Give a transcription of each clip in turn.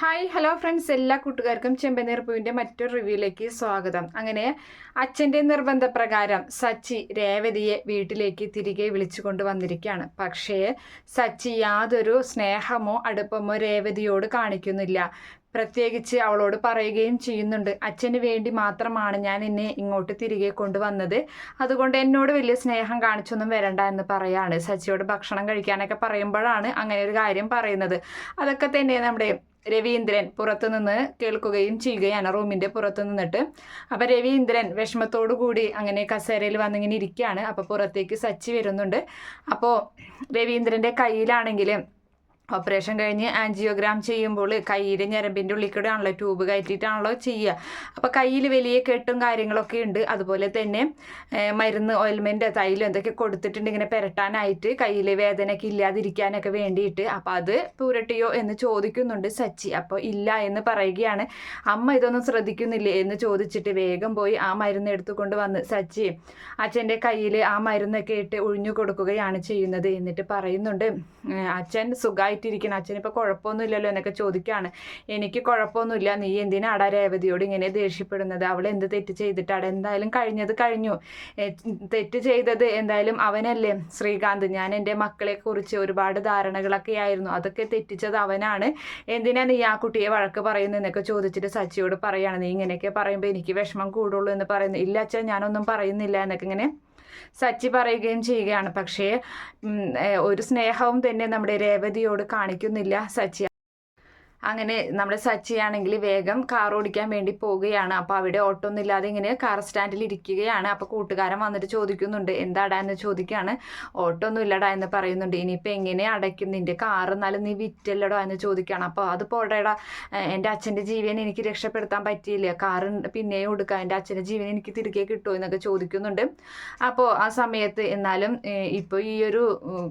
Hi hello friends എല്ലാ കൂട്ടുകാർക്കും ചെമ്പനീർ പൂവിന്റെ മറ്റൊരു റിവ്യൂയിലേക്ക് സ്വാഗതം. അങ്ങനെ അച്ഛന്റെ നിർബന്ധപ്രകാരം സച്ചി രേവതിയെ വീട്ടിലേക്ക് തിരികെ വിളിച്ചു കൊണ്ട് വന്നിരിക്കുകയാണ്. പക്ഷേ സച്ചി യാതൊരു സ്നേഹമോ അടുപ്പമോ രേവതിയോട് കാണിക്കുന്നില്ല. പ്രത്യേകിച്ച് അവളോട് പറയുകയും ചെയ്യുന്നുണ്ട്. അച്ഛന് വേണ്ടി മാത്രമാണ് ഞാൻ എന്നെ ഇങ്ങോട്ട് തിരികെ കൊണ്ടുവന്നത്. അതുകൊണ്ട് എന്നോട് വലിയ സ്നേഹം കാണിച്ചൊന്നും വരണ്ട എന്ന് പറയാണ്. സച്ചിയോട് ഭക്ഷണം കഴിക്കാനൊക്കെ പറയുമ്പോഴാണ് അങ്ങനെ ഒരു കാര്യം പറയുന്നത്. അതൊക്കെ തന്നെ നമ്മുടെ രവീന്ദ്രൻ പുറത്തുനിന്ന് കേൾക്കുകയും ചെയ്യുകയാണ് റൂമിന്റെ പുറത്തു നിന്നിട്ട് അപ്പൊ രവീന്ദ്രൻ വിഷമത്തോടു കൂടി അങ്ങനെ കസേരയിൽ വന്നിങ്ങനെ ഇരിക്കുകയാണ്. അപ്പോൾ പുറത്തേക്ക് സച്ചി വരുന്നുണ്ട്. അപ്പോൾ രവീന്ദ്രന്റെ കയ്യിലാണെങ്കിൽ ഓപ്പറേഷൻ കഴിഞ്ഞ് ആൻജിയോഗ്രാം ചെയ്യുമ്പോൾ കയ്യിൽ ഞരമ്പിന്റെ ഉള്ളിൽ കൂടെ ആണല്ലോ ട്യൂബ് കയറ്റിയിട്ടാണല്ലോ ചെയ്യുക. അപ്പോൾ കയ്യിൽ വലിയ കെട്ടും കാര്യങ്ങളൊക്കെ ഉണ്ട്. അതുപോലെ തന്നെ മരുന്ന് ഓയിൽമെന്റ് തൈലം എന്തൊക്കെ കൊടുത്തിട്ടുണ്ട് ഇങ്ങനെ പുരട്ടാനായിട്ട് കയ്യിൽ വേദനയ്ക്ക് ഇല്ലാതിരിക്കാനൊക്കെ വേണ്ടിയിട്ട്. അപ്പോൾ അത് പുരട്ടിയോ എന്ന് ചോദിക്കുന്നുണ്ട് സച്ചി. അപ്പോൾ ഇല്ല എന്ന് പറയുകയാണ്. അമ്മ ഇതൊന്നും ശ്രദ്ധിക്കുന്നില്ലേ എന്ന് ചോദിച്ചിട്ട് വേഗം പോയി ആ മരുന്ന് എടുത്തുകൊണ്ട് വന്ന് സച്ചി അച്ഛന്റെ കയ്യിൽ ആ മരുന്നൊക്കെ ഇട്ട് ഒഴിഞ്ഞു കൊടുക്കുകയാണ് ചെയ്യുന്നത് എന്നിട്ട് പറയുന്നുണ്ട് അച്ഛൻ അച്ഛൻ സുഖമായിട്ടിരിക്കണം അച്ഛനിപ്പോൾ കുഴപ്പമൊന്നുമില്ലല്ലോ എന്നൊക്കെ ചോദിക്കുകയാണ് എനിക്ക് കുഴപ്പമൊന്നുമില്ല. നീ എന്തിനാടാ രേവതിയോട് ഇങ്ങനെ ദേഷ്യപ്പെടുന്നത്? അവൾ എന്ത് തെറ്റ് ചെയ്തിട്ട് അട എന്തായാലും കഴിഞ്ഞത് കഴിഞ്ഞു. തെറ്റ് ചെയ്തത് എന്തായാലും അവനല്ലേ. ശ്രീകാന്ത് ഞാൻ എന്റെ മക്കളെ കുറിച്ച് ഒരുപാട് ധാരണകളൊക്കെ ആയിരുന്നു. അതൊക്കെ തെറ്റിച്ചത് അവനാണ്. എന്തിനാ നീ ആ കുട്ടിയെ വഴക്ക് പറയുന്നത് എന്നൊക്കെ ചോദിച്ചിട്ട് സച്ചിയോട് പറയുകയാണ് നീ ഇങ്ങനെയൊക്കെ പറയുമ്പോൾ എനിക്ക് വിഷമം കൂടുള്ളൂ എന്ന് പറയുന്നു. ഇല്ല അച്ഛൻ ഞാനൊന്നും പറയുന്നില്ല എന്നൊക്കെ ഇങ്ങനെ സച്ചി പറയുകയും ചെയ്യുകയാണ്. പക്ഷേ ഒരു സ്നേഹവും തന്നെ നമ്മുടെ രേവതിയോട് കാണിക്കുന്നില്ല സച്ചി അങ്ങനെ നമ്മുടെ സച്ചിയാണെങ്കിൽ വേഗം കാർ ഓടിക്കാൻ വേണ്ടി പോവുകയാണ്. അപ്പോൾ അവിടെ ഓട്ടോ ഒന്നുമില്ലാതെ ഇങ്ങനെ കാർ സ്റ്റാൻഡിൽ ഇരിക്കുകയാണ്. അപ്പോൾ കൂട്ടുകാരൻ വന്നിട്ട് ചോദിക്കുന്നുണ്ട് എന്താടാ? എന്ന് ചോദിക്കുകയാണ്. ഓട്ടോ ഒന്നും ഇല്ലടാ എന്ന് പറയുന്നുണ്ട്. ഇനിയിപ്പോൾ എങ്ങനെ അടയ്ക്കും? നിന്റെ കാർ എന്നാലും നീ വിറ്റല്ലടോ? എന്ന് ചോദിക്കുകയാണ്. അപ്പോൾ അത് പോടേടാ. എന്റെ അച്ഛന്റെ ജീവൻ എനിക്ക് രക്ഷപ്പെടുത്താൻ പറ്റിയില്ല. കാർ പിന്നെയും കൊടുക്കുക എന്റെ അച്ഛന്റെ ജീവൻ എനിക്ക് തിരികെ കിട്ടുമോ? എന്നൊക്കെ ചോദിക്കുന്നുണ്ട്. അപ്പോൾ ആ സമയത്ത് എന്നാലും ഇപ്പോൾ ഈ ഒരു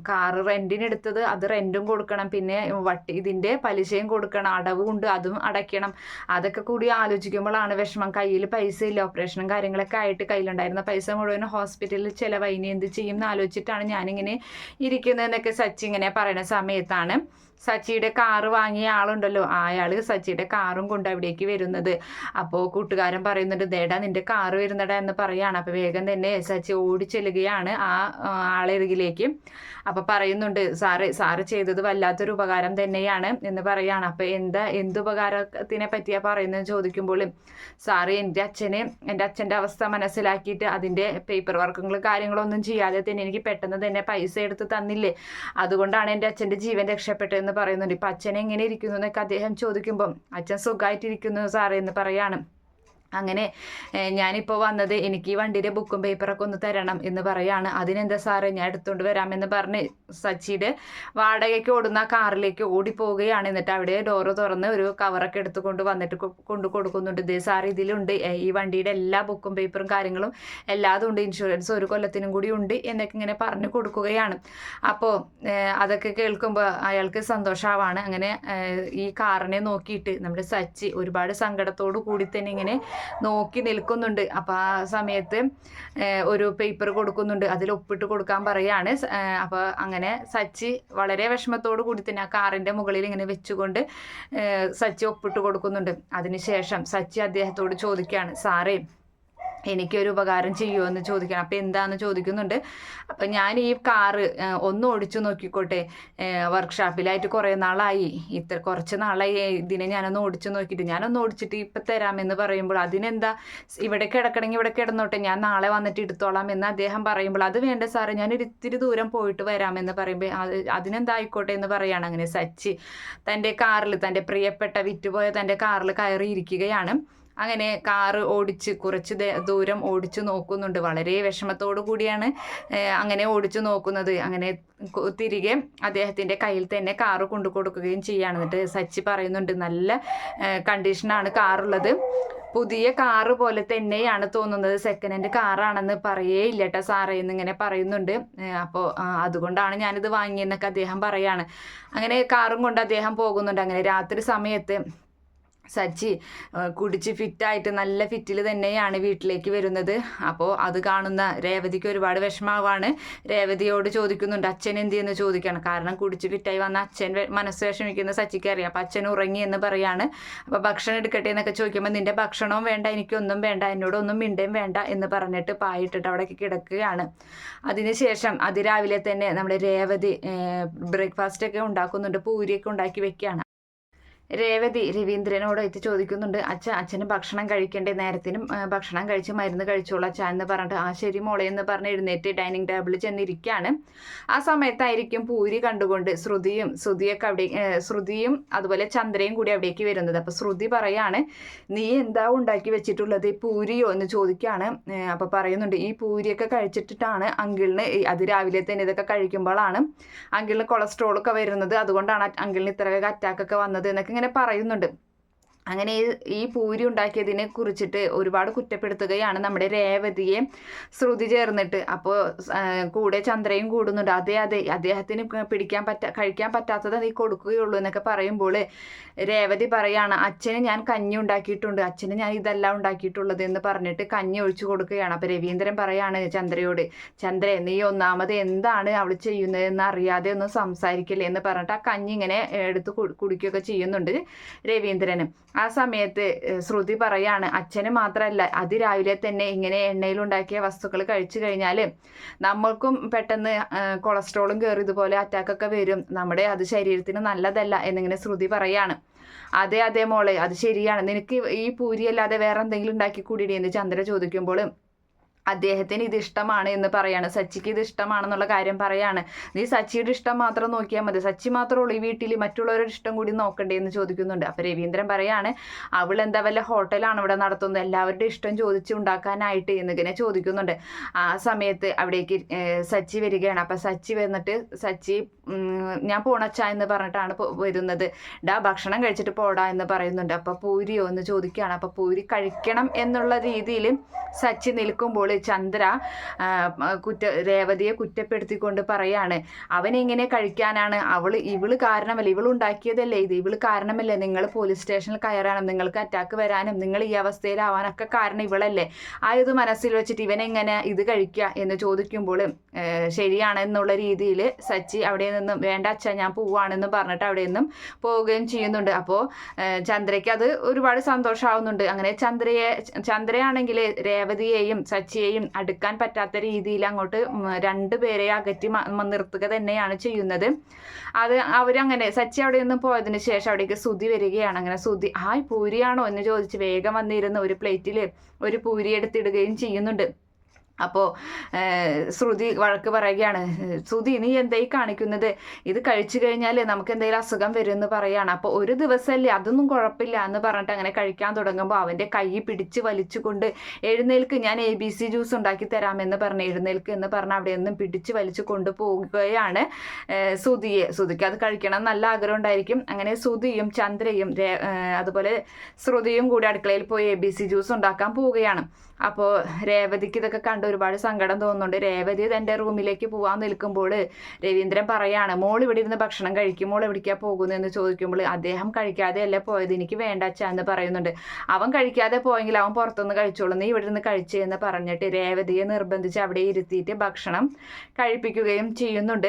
കാറ് റെന്റിനെടുത്തത് അത് റെന്റും കൊടുക്കണം. പിന്നെ വട്ടി ഇതിന്റെ പലിശയും കൊടുക്കണം. അടവും ഉണ്ട് അതും അടയ്ക്കണം. അതൊക്കെ കൂടി ആലോചിക്കുമ്പോഴാണ് വിഷമം. കയ്യിൽ പൈസ ഇല്ല. ഓപ്പറേഷനും കാര്യങ്ങളൊക്കെ ആയിട്ട് കയ്യിലുണ്ടായിരുന്ന പൈസ മുഴുവൻ ഹോസ്പിറ്റലിൽ ചിലവ് ഇനി എന്ത് ചെയ്യും എന്ന് ആലോചിച്ചിട്ടാണ് ഞാനിങ്ങനെ ഇരിക്കുന്നതെന്നൊക്കെ സച്ചി ഇങ്ങനെ പറയുന്ന സമയത്താണ്. സച്ചിയുടെ കാറ് വാങ്ങിയ ആളുണ്ടല്ലോ. അയാൾ സച്ചിയുടെ കാറും കൊണ്ട് അവിടേക്ക് വരുന്നത്. അപ്പോൾ കൂട്ടുകാരൻ പറയുന്നുണ്ട് ദേടാ നിന്റെ കാറ് വരുന്നടാ എന്ന് പറയാണ്. അപ്പോൾ വേഗം തന്നെ സച്ചി ഓടി ചെല്ലുകയാണ് ആ ആളരികിലേക്ക്. അപ്പോൾ പറയുന്നുണ്ട് സാറ് സാറ് ചെയ്തത് വല്ലാത്തൊരു ഉപകാരം തന്നെയാണ് എന്ന് പറയാണ്. അപ്പോൾ എന്താ എന്ത് ഉപകാരത്തിനെ പറ്റിയാ പറയുന്നത് ചോദിക്കുമ്പോൾ സാറ് എന്റെ അച്ഛനെ എന്റെ അച്ഛന്റെ അവസ്ഥ മനസ്സിലാക്കിയിട്ട് അതിന്റെ പേപ്പർ വർക്കുകളും കാര്യങ്ങളൊന്നും ചെയ്യാതെ തന്നെ എനിക്ക് പെട്ടെന്ന് തന്നെ പൈസ എടുത്ത് തന്നില്ലേ. അതുകൊണ്ടാണ് എന്റെ അച്ഛന്റെ ജീവൻ രക്ഷപ്പെട്ടതെന്ന് പറയുന്നുണ്ട്. ഇപ്പം അച്ഛൻ എങ്ങനെ ഇരിക്കുന്നു എന്നൊക്കെ അദ്ദേഹം ചോദിക്കുമ്പം അച്ഛൻ സുഖമായിട്ടിരിക്കുന്നു സാറേ എന്ന് പറയാണ്. അങ്ങനെ ഞാനിപ്പോൾ വന്നത് എനിക്ക് ഈ വണ്ടിയുടെ ബുക്കും പേപ്പറൊക്കെ ഒന്ന് തരണം എന്ന് പറയാണ്. അതിനെന്താ സാറേ ഞാൻ എടുത്തുകൊണ്ട് വരാമെന്ന് പറഞ്ഞ് സച്ചിയുടെ വാടകയ്ക്ക് ഓടുന്ന കാറിലേക്ക് ഓടിപ്പോവുകയാണ്. എന്നിട്ട് അവിടെ ഡോറ് തുറന്ന് ഒരു കവറൊക്കെ എടുത്തുകൊണ്ട് വന്നിട്ട് കൊണ്ടു കൊടുക്കുന്നുണ്ട്. ഇതേ സാർ ഇതിലുണ്ട്. ഈ വണ്ടിയുടെ എല്ലാ ബുക്കും പേപ്പറും കാര്യങ്ങളും എല്ലാതും ഉണ്ട്. ഇൻഷുറൻസ് ഒരു കൊല്ലത്തിനും കൂടി ഉണ്ട് എന്നൊക്കെ ഇങ്ങനെ പറഞ്ഞു കൊടുക്കുകയാണ്. അപ്പോൾ അതൊക്കെ കേൾക്കുമ്പോൾ അയാൾക്ക് സന്തോഷമാവാണ് അങ്ങനെ ഈ കാറിനെ നോക്കിയിട്ട് നമ്മുടെ സച്ചി ഒരുപാട് സങ്കടത്തോടു കൂടി തന്നെ ഇങ്ങനെ നോക്കി നിൽക്കുന്നുണ്ട്. അപ്പം ആ സമയത്ത് ഒരു പേപ്പർ കൊടുക്കുന്നുണ്ട്. അതിൽ ഒപ്പിട്ട് കൊടുക്കാൻ പറയാണ്. അപ്പോൾ അങ്ങനെ സച്ചി വളരെ വിഷമത്തോടു കൂടി തന്നെ ആ കാറിന്റെ മുകളിൽ ഇങ്ങനെ വെച്ചുകൊണ്ട് സച്ചി ഒപ്പിട്ട് കൊടുക്കുന്നുണ്ട്. അതിനുശേഷം സച്ചി അദ്ദേഹത്തോട് ചോദിക്കുകയാണ് സാറേ എനിക്കൊരു ഉപകാരം ചെയ്യുമോ എന്ന് ചോദിക്കണം. അപ്പം എന്താന്ന് ചോദിക്കുന്നുണ്ട്. അപ്പം ഞാൻ ഈ കാറ് ഒന്ന് ഓടിച്ചു നോക്കിക്കോട്ടെ. വർക്ക്ഷോപ്പിലായിട്ട് കുറേ നാളായി. ഇത്ര കുറച്ച് നാളായി. ഇതിനെ ഞാനൊന്ന് ഓടിച്ചു നോക്കിയിട്ട് ഞാനൊന്ന് ഓടിച്ചിട്ട് ഇപ്പം തരാമെന്ന് പറയുമ്പോൾ അതിനെന്താ? ഇവിടെ കിടക്കണമെങ്കിൽ ഇവിടെ കിടന്നോട്ടെ. ഞാൻ നാളെ വന്നിട്ട് എടുത്തോളാം എന്ന് അദ്ദേഹം പറയുമ്പോൾ അത് വേണ്ട സാറേ ഞാൻ ഇത്തിരി ദൂരം പോയിട്ട് വരാമെന്ന് പറയുമ്പോൾ അത് അതിനെന്താ ആയിക്കോട്ടെ എന്ന് പറയുകയാണ് അങ്ങനെ സച്ചി തന്റെ കാറിൽ തന്റെ പ്രിയപ്പെട്ട വിറ്റുപോയ തന്റെ കാറിൽ കയറിയിരിക്കുകയാണ്. അങ്ങനെ കാറ് ഓടിച്ച് കുറച്ച് ദൂരം ഓടിച്ചു നോക്കുന്നുണ്ട്. വളരെ വിഷമത്തോടു കൂടിയാണ് അങ്ങനെ ഓടിച്ചു നോക്കുന്നത്. അങ്ങനെ തിരികെ അദ്ദേഹത്തിന്റെ കയ്യിൽ തന്നെ കാറ് കൊണ്ടു കൊടുക്കുകയും ചെയ്യുകയാണ് എന്നിട്ട് സച്ചി പറയുന്നുണ്ട് നല്ല കണ്ടീഷനാണ് കാറുള്ളത്. പുതിയ കാറ് പോലെ തന്നെയാണ് തോന്നുന്നത്. സെക്കൻഡ് ഹാൻഡ് കാറാണെന്ന് പറയേ ഇല്ല കേട്ടോ സാറേ എന്നിങ്ങനെ പറയുന്നുണ്ട്. അപ്പോൾ അതുകൊണ്ടാണ് ഞാനിത് വാങ്ങിയെന്നൊക്കെ അദ്ദേഹം പറയാണ്. അങ്ങനെ കാറും കൊണ്ട് അദ്ദേഹം പോകുന്നുണ്ട്. അങ്ങനെ രാത്രി സമയത്ത് സച്ചി കുടിച്ച് ഫിറ്റായിട്ട് നല്ല ഫിറ്റിൽ തന്നെയാണ് വീട്ടിലേക്ക് വരുന്നത്. അപ്പോൾ അത് കാണുന്ന രേവതിക്ക് ഒരുപാട് വിഷമാവാണ് രേവതിയോട് ചോദിക്കുന്നുണ്ട് അച്ഛൻ എന്ത് ചെയ്യുന്നു ചോദിക്കണം? കാരണം കുടിച്ച് ഫിറ്റായി വന്ന അച്ഛൻ മനസ്സ് വിഷമിക്കുന്ന സച്ചിക്ക് അറിയാം. അപ്പം അച്ഛൻ ഉറങ്ങി എന്ന് പറയാണ്. അപ്പോൾ ഭക്ഷണം എടുക്കട്ടെ എന്നൊക്കെ ചോദിക്കുമ്പോൾ നിന്റെ ഭക്ഷണവും വേണ്ട എനിക്കൊന്നും വേണ്ട എന്നോടൊന്നും മിണ്ടേം വേണ്ട എന്ന് പറഞ്ഞിട്ട് പായിട്ടിട്ട് അവിടെ കിടക്കുകയാണ്. അതിനുശേഷം അതിരാവിലെ തന്നെ നമ്മുടെ രേവതി ബ്രേക്ക്ഫാസ്റ്റ് ഒക്കെ ഉണ്ടാക്കുന്നുണ്ട് പൂരിയൊക്കെ ഉണ്ടാക്കി വെക്കുകയാണ്. രേവതി രവീന്ദ്രനോട് എത്തി ചോദിക്കുന്നുണ്ട് അച്ഛ അച്ഛന് ഭക്ഷണം കഴിക്കേണ്ടേ? നേരത്തിനും ഭക്ഷണം കഴിച്ച് മരുന്ന് കഴിച്ചോളൂ അച്ഛ എന്ന് പറഞ്ഞിട്ട് ആ ശരി മോളെ എന്ന് പറഞ്ഞ് എഴുന്നേറ്റ് ഡൈനിങ് ടേബിളിൽ ചെന്നിരിക്കുകയാണ് ആ സമയത്തായിരിക്കും പൂരി കണ്ടുകൊണ്ട് ശ്രുതിയും ശ്രുതിയൊക്കെ അവിടെ ശ്രുതിയും അതുപോലെ ചന്ദ്രയും കൂടി അവിടേക്ക് വരുന്നത്. അപ്പോൾ ശ്രുതി പറയാണ് നീ എന്താ ഉണ്ടാക്കി വെച്ചിട്ടുള്ളത്? പൂരിയോ? എന്ന് ചോദിക്കുകയാണ് അപ്പോൾ പറയുന്നുണ്ട് ഈ പൂരിയൊക്കെ കഴിച്ചിട്ടിട്ടാണ് അങ്കിളിന് അത് രാവിലെ തന്നെ ഇതൊക്കെ കഴിക്കുമ്പോഴാണ് അങ്കിളിന് കൊളസ്ട്രോളൊക്കെ വരുന്നത്. അതുകൊണ്ടാണ് അങ്കിളിന് ഇത്രയൊക്കെ അറ്റാക്കൊക്കെ വന്നത് എന്നൊക്കെ ഇങ്ങനെ പറയുന്നുണ്ട്. അങ്ങനെ ഈ പൂരി ഉണ്ടാക്കിയതിനെ കുറിച്ചിട്ട് ഒരുപാട് കുറ്റപ്പെടുത്തുകയാണ് നമ്മുടെ രേവതിയെ ശ്രുതി ചേർന്നിട്ട്. അപ്പോൾ കൂടെ ചന്ദ്രയും കൂടുന്നുണ്ട്. അതെ അതെ അദ്ദേഹത്തിന് പിടിക്കാൻ പറ്റ കഴിക്കാൻ പറ്റാത്തത് നീ കൊടുക്കുകയുള്ളൂ എന്നൊക്കെ പറയുമ്പോൾ രേവതി പറയാണ് അച്ഛന് ഞാൻ കഞ്ഞി ഉണ്ടാക്കിയിട്ടുണ്ട്. അച്ഛന് ഞാൻ ഇതെല്ലാം ഉണ്ടാക്കിയിട്ടുള്ളത് എന്ന് പറഞ്ഞിട്ട് കഞ്ഞി ഒഴിച്ചു കൊടുക്കുകയാണ്. അപ്പോൾ രവീന്ദ്രൻ പറയാണ് ചന്ദ്രയോട് ചന്ദ്ര നീ ഒന്നാമത് എന്താണ് അവൾ ചെയ്യുന്നതെന്ന് അറിയാതെ ഒന്നും സംസാരിക്കില്ലേ എന്ന് പറഞ്ഞിട്ട് ആ കഞ്ഞി ഇങ്ങനെ എടുത്ത് കുടിക്കുകയൊക്കെ ചെയ്യുന്നുണ്ട് രവീന്ദ്രന്. ആ സമയത്ത് ശ്രുതി പറയാണ് അച്ഛന് മാത്രമല്ല അതിരാവിലെ തന്നെ ഇങ്ങനെ എണ്ണയിലുണ്ടാക്കിയ വസ്തുക്കൾ കഴിച്ചു കഴിഞ്ഞാൽ നമ്മൾക്കും പെട്ടെന്ന് കൊളസ്ട്രോളും കയറി ഇതുപോലെ അറ്റാക്കൊക്കെ വരും. നമ്മുടെ അത് ശരീരത്തിന് നല്ലതല്ല എന്നിങ്ങനെ ശ്രുതി പറയാണ്. അതെ അതേ മോളെ അത് ശരിയാണ്. നിനക്ക് ഈ പൂരി അല്ലാതെ വേറെ എന്തെങ്കിലും ഉണ്ടാക്കി കൂടിയിടേ? എന്ന് ചന്ദ്ര ചോദിക്കുമ്പോൾ അദ്ദേഹത്തിന് ഇത് ഇഷ്ടമാണ് എന്ന് പറയാണ്. സച്ചിക്ക് ഇത് ഇഷ്ടമാണെന്നുള്ള കാര്യം പറയാണ്. നീ സച്ചിയുടെ ഇഷ്ടം മാത്രം നോക്കിയാൽ മതി. സച്ചി മാത്രമേ ഉള്ളൂ ഈ വീട്ടിൽ മറ്റുള്ളവരുടെ ഇഷ്ടം കൂടി നോക്കണ്ടേ എന്ന് ചോദിക്കുന്നുണ്ട്. അപ്പോൾ രവീന്ദ്രൻ പറയാണ് അവൾ എന്താ വല്ല ഹോട്ടലാണ് ഇവിടെ നടത്തുന്നത്? എല്ലാവരുടെ ഇഷ്ടം ചോദിച്ച് ഉണ്ടാക്കാനായിട്ട് എന്നിങ്ങനെ ചോദിക്കുന്നുണ്ട്. ആ സമയത്ത് അവിടേക്ക് സച്ചി വരികയാണ്. അപ്പം സച്ചി വന്നിട്ട് സച്ചി ഞാൻ പോണച്ച എന്ന് പറഞ്ഞിട്ടാണ് വരുന്നത്. ഡാ ഭക്ഷണം കഴിച്ചിട്ട് പോടാ എന്ന് പറയുന്നുണ്ട്. അപ്പോൾ പൂരിയോ എന്ന് ചോദിക്കുകയാണ്. അപ്പോൾ പൂരി കഴിക്കണം എന്നുള്ള രീതിയിൽ സച്ചി നിൽക്കുമ്പോൾ ചന്ദ്ര കുറ്റ രേവതിയെ കുറ്റപ്പെടുത്തിക്കൊണ്ട് പറയാണ്. അവൻ എങ്ങനെ കഴിക്കാനാണ് അവൾ ഇവൾ കാരണമല്ല ഇവൾ ഉണ്ടാക്കിയതല്ലേ ഇത്? ഇവൾ കാരണമല്ലേ നിങ്ങൾ പോലീസ് സ്റ്റേഷനിൽ കയറാനും നിങ്ങൾക്ക് അറ്റാക്ക് വരാനും നിങ്ങൾ ഈ അവസ്ഥയിലാവാനൊക്കെ കാരണം ഇവളല്ലേ? ആ ഇത് മനസ്സിൽ വെച്ചിട്ട് ഇവനെങ്ങനെ ഇത് കഴിക്കുക എന്ന് ചോദിക്കുമ്പോൾ ശരിയാണെന്നുള്ള രീതിയിൽ സച്ചി അവിടെ നിന്നും വേണ്ട അച്ഛ ഞാൻ പോവാണെന്ന് പറഞ്ഞിട്ട് അവിടെ നിന്നും പോവുകയും ചെയ്യുന്നുണ്ട്. അപ്പോൾ ചന്ദ്രയ്ക്ക് അത് ഒരുപാട് സന്തോഷമാവുന്നുണ്ട് അങ്ങനെ ചന്ദ്രയെ ചന്ദ്രയാണെങ്കിൽ രേവതിയെയും സച്ചിയെയും അടുക്കാൻ പറ്റാത്ത രീതിയിൽ അങ്ങോട്ട് രണ്ടു രണ്ടുപേരെ അകറ്റി നിർത്തുക തന്നെയാണ് ചെയ്യുന്നത്. അത് അവരങ്ങനെ സച്ചി അവിടെ നിന്ന് പോയതിന് ശേഷം അവിടേക്ക് സുതി വരികയാണ്. അങ്ങനെ സുതി ഹായ് പൂരിയാണോ? എന്ന് ചോദിച്ച് വേഗം വന്നിരുന്ന് ഒരു പ്ലേറ്റിൽ ഒരു പൂരി എടുത്തിടുകയും ചെയ്യുന്നുണ്ട്. അപ്പോൾ ശ്രുതി വഴക്ക് പറയുകയാണ്. ശ്രുതി നീ എന്തായി കാണിക്കുന്നത്? ഇത് കഴിച്ചു കഴിഞ്ഞാൽ നമുക്ക് എന്തെങ്കിലും അസുഖം വരും എന്ന് പറയുകയാണ് അപ്പോൾ ഒരു ദിവസമല്ലേ അതൊന്നും കുഴപ്പമില്ല എന്ന് പറഞ്ഞിട്ട് അങ്ങനെ കഴിക്കാൻ തുടങ്ങുമ്പോൾ അവന്റെ കൈ പിടിച്ച് വലിച്ചുകൊണ്ട് എഴുന്നേൽക്ക് ഞാൻ എ ബി സി ജ്യൂസ് ഉണ്ടാക്കി തരാമെന്ന് പറഞ്ഞ് എഴുന്നേൽക്ക് എന്ന് പറഞ്ഞ് അവിടെ നിന്നും പിടിച്ച് വലിച്ചു കൊണ്ടുപോവുകയാണ് ഏഹ്, സുധിയെ സുധിക്ക് അത് കഴിക്കണം നല്ല ആഗ്രഹം ഉണ്ടായിരിക്കും. അങ്ങനെ സുതിയും ചന്ദ്രയും അതുപോലെ ശ്രുതിയും കൂടി അടുക്കളയിൽ പോയി എ ബി സി ജ്യൂസ് ഉണ്ടാക്കാൻ പോവുകയാണ്. അപ്പോൾ രേവതിക്ക് ഇതൊക്കെ കണ്ട് ഒരുപാട് സങ്കടം തോന്നുന്നുണ്ട്. രേവതി തന്റെ റൂമിലേക്ക് പോകാൻ നിൽക്കുമ്പോൾ രവീന്ദ്രൻ പറയാണ് മോൾ ഇവിടെ ഇരുന്ന് ഭക്ഷണം കഴിക്കും. മോൾ എവിടേക്കാ പോകുന്നത് എന്ന് ചോദിക്കുമ്പോൾ അദ്ദേഹം കഴിക്കാതെ അല്ല പോയത്? എനിക്ക് വേണ്ട അച്ഛ എന്ന് പറയുന്നുണ്ട്. അവൻ കഴിക്കാതെ പോയെങ്കിൽ അവൻ പുറത്തുനിന്ന് കഴിച്ചോളൂ. നീ ഇവിടെ നിന്ന് കഴിച്ചേ എന്ന് പറഞ്ഞിട്ട് രേവതിയെ നിർബന്ധിച്ച് അവിടെ ഇരുത്തിയിട്ട് ഭക്ഷണം കഴിപ്പിക്കുകയും ചെയ്യുന്നുണ്ട്.